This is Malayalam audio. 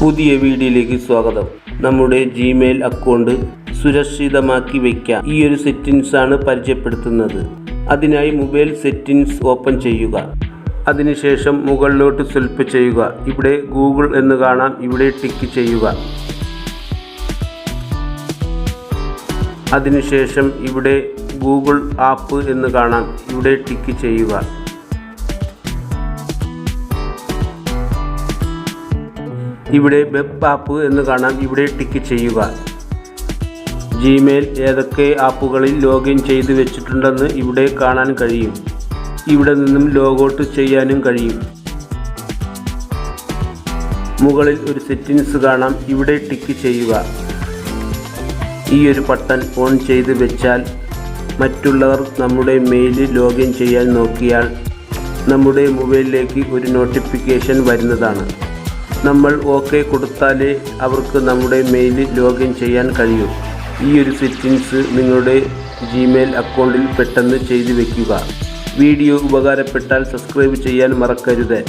പുതിയ വീഡിയോയിലേക്ക് സ്വാഗതം. നമ്മുടെ ജിമെയിൽ അക്കൗണ്ട് സുരക്ഷിതമാക്കി വയ്ക്കാം ഈ ഒരു സെറ്റിങ്സ് ആണ് പരിചയപ്പെടുത്തുന്നത്. അതിനായി മൊബൈൽ സെറ്റിങ്സ് ഓപ്പൺ ചെയ്യുക. അതിനുശേഷം മുകളിലോട്ട് സ്വൽപ്പ് ചെയ്യുക. ഇവിടെ ഗൂഗിൾ എന്ന് കാണാം. ഇവിടെ ടിക്ക് ചെയ്യുക. അതിനുശേഷം ഇവിടെ ഗൂഗിൾ ആപ്പ് എന്ന് കാണാം. ഇവിടെ ടിക്ക് ചെയ്യുക. ഇവിടെ വെബ് ആപ്പ് എന്ന് കാണാം. ഇവിടെ ടിക്ക് ചെയ്യുക. ജിമെയിൽ ഏതൊക്കെ ആപ്പുകളിൽ ലോഗിൻ ചെയ്ത് വെച്ചിട്ടുണ്ടെന്ന് ഇവിടെ കാണാൻ കഴിയും. ഇവിടെ നിന്നും ലോഗൗട്ട് ചെയ്യാനും കഴിയും. മുകളിൽ ഒരു സെറ്റിങ്സ് കാണാം. ഇവിടെ ടിക്ക് ചെയ്യുക. ഈ ഒരു ബട്ടൺ ഓൺ ചെയ്ത് വെച്ചാൽ മറ്റുള്ളവർ നമ്മുടെ മെയിൽ ലോഗിൻ ചെയ്യാൻ നോക്കിയാൽ നമ്മുടെ മൊബൈലിലേക്ക് ഒരു നോട്ടിഫിക്കേഷൻ വരുന്നതാണ്. നമ്മൾ ഓക്കെ കൊടുത്താലേ അവർക്ക് നമ്മുടെ മെയിൽ ലോഗിൻ ചെയ്യാൻ കഴിയൂ. ഈ ഒരു സെറ്റിങ്സ് നിങ്ങളുടെ ജിമെയിൽ അക്കൗണ്ടിൽ പെട്ടെന്ന് ചെയ്തു വയ്ക്കുക വീഡിയോ ഉപകാരപ്പെട്ടാൽ സബ്സ്ക്രൈബ് ചെയ്യാൻ മറക്കരുത്.